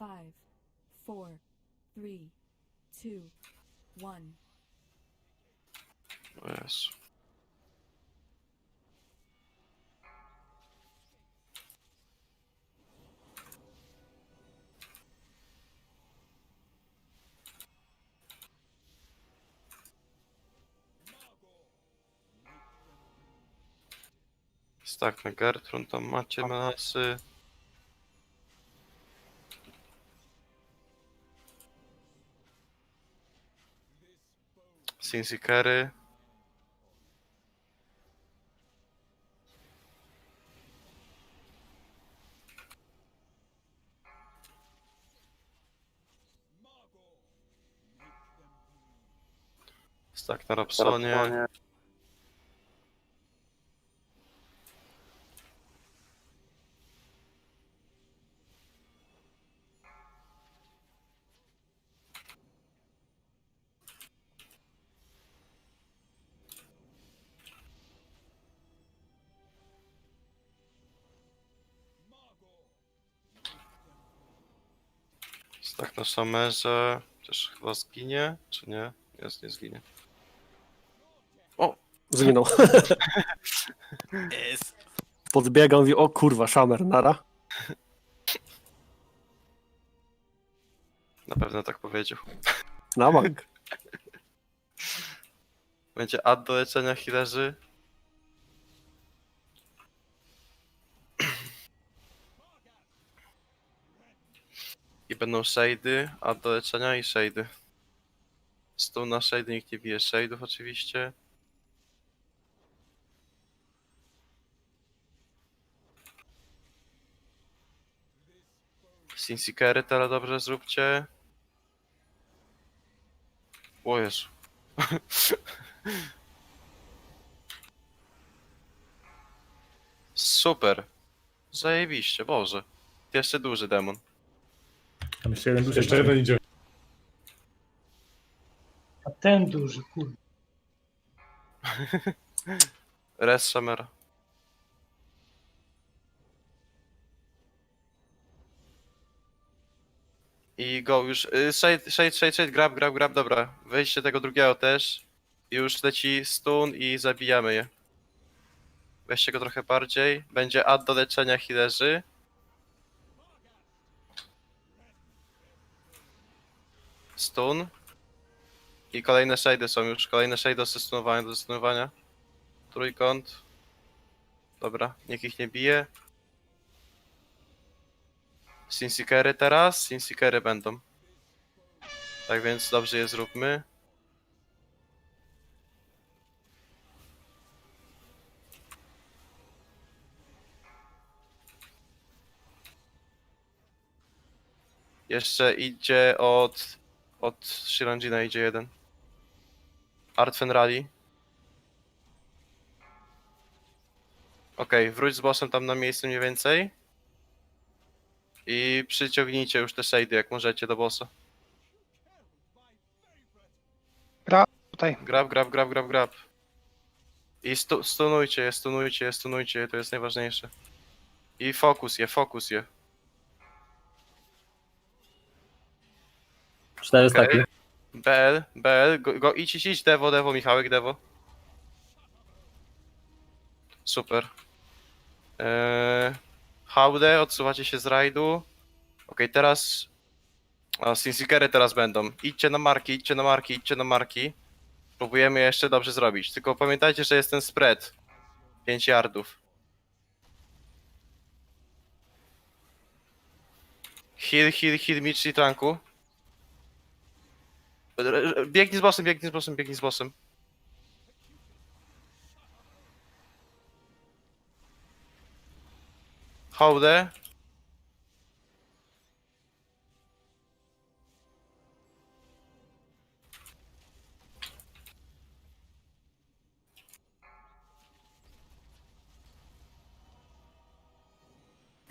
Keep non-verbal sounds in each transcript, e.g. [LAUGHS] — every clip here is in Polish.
Five, four, three, two, one. Yes. Jezu. Stak na Gertrun, tam macie masy. Cincy Carry. Stak na Rapsonie. Stak na Summerze. Też chyba zginie, czy nie? Jest, nie zginie. Zginął. Podbiega, mówi, o kurwa, szamer, nara. Na pewno tak powiedział. Na bank. Będzie ad do leczenia healerzy. I będą shade'y, ad do leczenia i shade'y. Stół na shade'y, nikt nie bije shade'ów oczywiście. Sinsikery teraz dobrze zróbcie. O Jezu. [LAUGHS] Super. Zajebiście, Boże. Jeszcze duży demon. Tam jeszcze jeden duży. Jeszcze jeden idzie. A ten duży, kurde. [LAUGHS] Res Shamera. I go już. y, Shade, shade, shade, shade, grab, grab, grab, dobra. Wejście tego drugiego też. Już leci stun i zabijamy je. Weźcie go trochę bardziej. Będzie ad do leczenia healerzy. Stun. I kolejne shady są już. Kolejne shady do stunowania, do stunowania. Trójkąt. Dobra, niech ich nie bije. Sinsikery teraz? Sinsikery będą. Tak więc dobrze je zróbmy. Jeszcze idzie od... Od Shiranjina idzie jeden. Artfen Rally. Okej, wróć z bossem tam na miejsce mniej więcej. I przyciągnijcie już te shady jak możecie do bossa. Tutaj. Grab, grab, grab, grab, grab. I stu, stunujcie je, stunujcie je, stunujcie je, to jest najważniejsze. I fokus je, fokus je. Cztery Okej. staki. BL, BL, go, go idź, idź, idź, Devo, Devo, Michałek, Devo. Super. Eee, Haude, odsuwacie się z rajdu. Okej, teraz... O, Sinsikery teraz będą. Idźcie na marki, idźcie na marki, idźcie na marki. Próbujemy jeszcze dobrze zrobić. Tylko pamiętajcie, że jest ten spread. 5 yardów. Heal, heal, heal, Mitch tanku. Biegnij z bossem, biegnij z bossem, biegnij z bossem. Hołdę.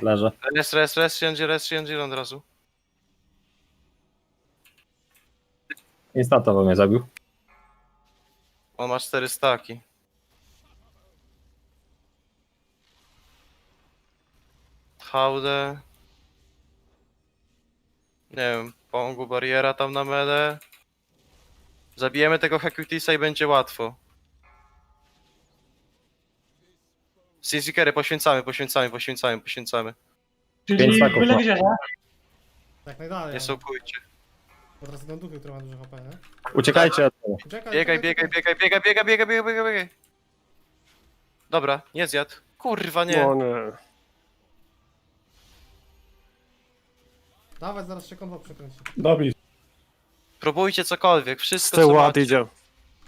Leżę. Res, res, res, siądzie, res, siądzie od razu. Instantowo mnie zabił. On ma cztery staki. Haudę. Nie wiem, Pongu, bariera tam na mele. Zabijemy tego Hekutisa i będzie łatwo. Sinzikery poświęcamy, poświęcamy, poświęcamy, poświęcamy. Pięć Czyli staków byle ma. gdzie, nie? Jak najdalej. Nie no. sołkujcie. Bo teraz idą duchy, które ma dużo HP, nie? Uciekajcie od tego. Uciekaj, Biegaj, biegaj, biegaj, biegaj, biegaj, biegaj, biegaj, biegaj, biegaj. Dobra, nie zjadł. Kurwa, nie. No nie. Dawać, zaraz się kombo przekręci. Dobij. Próbujcie cokolwiek, wszystko Z co tyłu ad macie. idzie.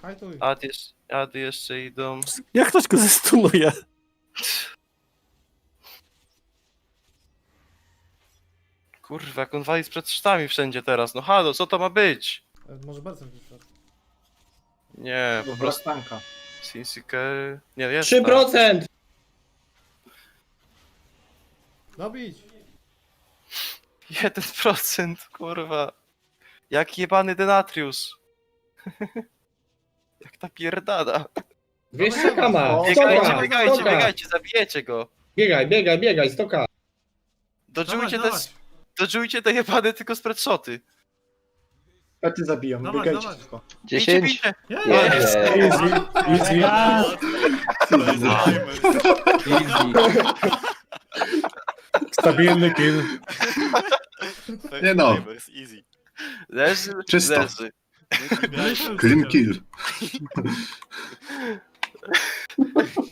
Hajtuj. Ad jeszcze, ady jeszcze idą. Jak ktoś go zestunuje? Kurwa, jak on wali przed sztami wszędzie teraz. No halo, co to ma być? E, Może Berser gdzieś wszedł. Nie, po prostu Tanka. Sinsiker... Nie, jest tak. 3%! Dobić! 1%, kurwa. Jak jebany Denatrius. [LAUGHS] Jak ta pierdada. 200 kama! Biegajcie, Stoka! biegajcie, Stoka! biegajcie, zabijecie go. Biegaj, biegaj, biegaj, stoka! Dodżujcie te, dawać! Dodżujcie te jebane tylko spreadshoty. Ja ty zabijam, Dawaj, biegajcie dawaj. szybko. Bijcie, bijcie. Jest! Jest. Easy, easy. Ja, Stabilny kill. Nie no. Leży, Czysto. leży. Clean kill.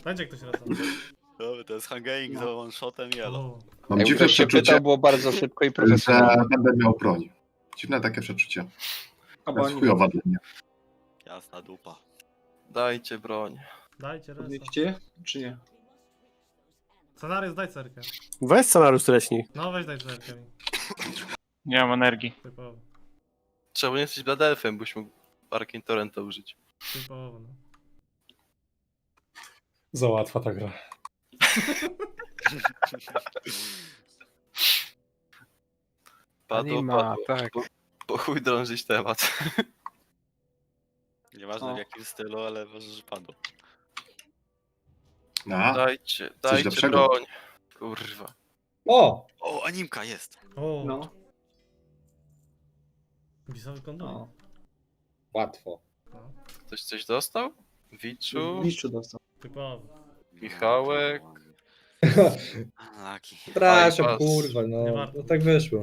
Będzie ktoś razem. Dobra, to jest hangaing za one shotem yellow. O, Mam dziwne się przeczucie, pytał, było bardzo szybko i że profesjonalnie. będę miał broń. Dziwne takie przeczucie. To jest chujowa dla mnie. Jasna dupa. Dajcie broń. Dajcie resa. czy nie? Scenariusz daj cerkę. Weź scenariusz treśni. No weź daj cerkę mi. nie mam energii. Typowo. Trzeba nie jesteś Bladelfem, byś mógł Arkin Torrenta użyć. Typowo, no. Za łatwa ta gra. Padło, ma, padło. tak. Po, po chuj drążyć temat. Nieważne w jakim stylu, ale ważne, że padło. No, Dajcie, dajcie lepszego. broń. Kurwa. O! O, animka jest! O! No. Bisowy kondom. No. Łatwo. No. Ktoś coś dostał? Wiczu, Liszczu dostał. Typowo. Michałek. [LAUGHS] Laki. Przepraszam, kurwa, no, Nie warto. no tak wyszło.